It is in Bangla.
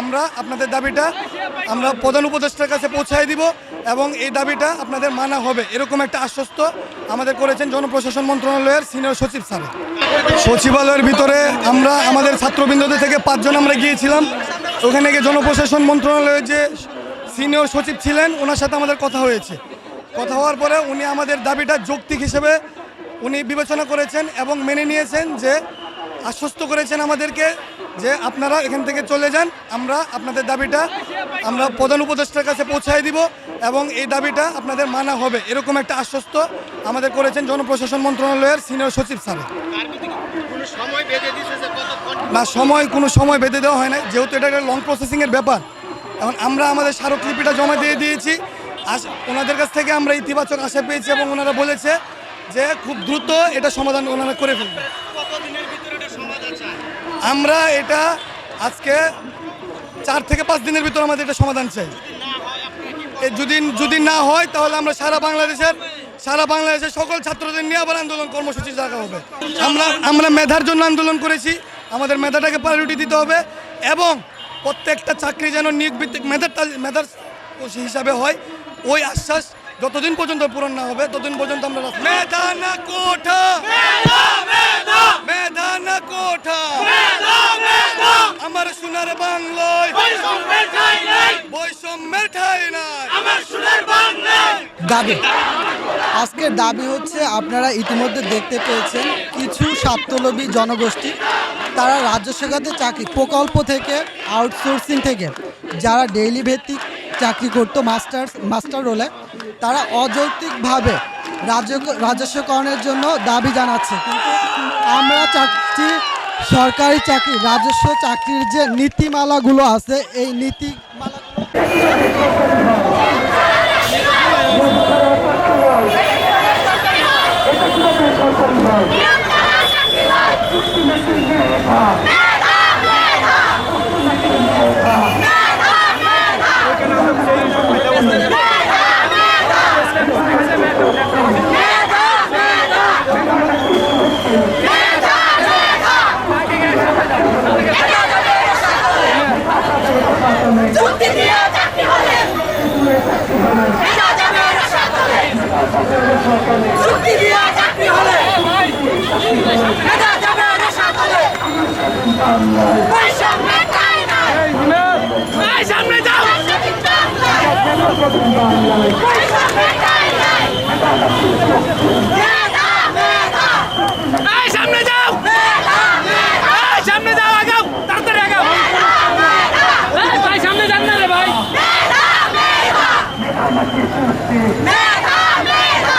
আমরা আপনাদের দাবিটা আমরা প্রধান উপদেষ্টার কাছে পৌঁছায় দিব এবং এই দাবিটা আপনাদের মানা হবে। এরকম একটা আশ্বস্ত আমাদের করেছেন জনপ্রশাসন মন্ত্রণালয়ের সিনিয়র সচিব স্যার। সচিবালয়ের ভিতরে আমরা আমাদের ছাত্রবৃন্দদের থেকে পাঁচজন আমরা গিয়েছিলাম। ওখানে গিয়ে জনপ্রশাসন মন্ত্রণালয়ের যে সিনিয়র সচিব ছিলেন, ওনার সাথে আমাদের কথা হয়েছে। কথা হওয়ার পরে উনি আমাদের দাবিটা যৌক্তিক হিসেবে উনি বিবেচনা করেছেন এবং মেনে নিয়েছেন যে আশ্বস্ত করেছেন আমাদেরকে যে আপনারা এখান থেকে চলে যান, আমরা আপনাদের দাবিটা আমরা প্রধান উপদেষ্টার কাছে পৌঁছায় দিব এবং এই দাবিটা আপনাদের মানা হবে। এরকম একটা আশ্বস্ত আমাদের করেছেন জনপ্রশাসন মন্ত্রণালয়ের সিনিয়র সচিব স্যার। না, সময়, কোনো সময় বেঁধে দেওয়া হয় না যেহেতু এটা একটা লং প্রসেসিংয়ের ব্যাপার। এখন আমরা আমাদের স্মারকলিপিটা জমা দিয়ে দিয়েছি। আস, ওনাদের কাছ থেকে আমরা ইতিবাচক আশা পেয়েছি এবং ওনারা বলেছে যে খুব দ্রুত এটা সমাধান ওনারা করে ফেলবে কতদিনের ভিতরে এটা সমাধান চায় আমরা এটা আজকে চার থেকে পাঁচ দিনের ভিতর আমাদের এটা সমাধান চাই। যদি যদি না হয়, তাহলে আমরা সারা বাংলাদেশের সারা বাংলাদেশের সকল ছাত্রদের নিয়ে আবার আন্দোলন কর্মসূচি রাখা হবে। আমরা আমরা মেধার জন্য আন্দোলন করেছি। আমাদের মেধাটাকে প্রায়োরিটি দিতে হবে এবং প্রত্যেকটা চাকরি যেন নিয়োগ ভিত্তিক মেধার মেধার হিসাবে হয়। ওই আশ্বাস যতদিন পর্যন্ত পূরণ না হবে, ততদিন পর্যন্ত আমরা। মেধা না কোঠা মেধা না কোঠা আমার সোনার বাংলায়। বৈষম্যের ঠাই নাই। দাবি। আজকের দাবি হচ্ছে আপনারা ইতিমধ্যে দেখতে পেয়েছেন কিছু স্বার্থলোভী জনগোষ্ঠী তারা রাজ্য সরকারের চাকরি প্রকল্প থেকে আউটসোর্সিং থেকে যারা ডেইলি ভিত্তিক চাকরি করতো মাস্টার মাস্টার রোলে তারা অযৌক্তিকভাবে রাজ্য রাজস্বকরণের জন্য দাবি জানাচ্ছে। কিন্তু আমরা চাচ্ছি সরকারি চাকরি রাজস্ব চাকরির যে নীতিমালাগুলো আছে এই নীতিমালাগুলো চুক্তি দিয়ে চাকরি হলে এটা যাবে রসাত হলে চুক্তি দিয়ে চাকরি হলে এটা যাবে রসাত হলে বৈষম্যের ঠাঁই নাই। এই সামনে যাও। সামনে যাও আগাও তাড়াতাড়ি আগাও ভাই সামনে যান না রে ভাই মেধা, মেধা।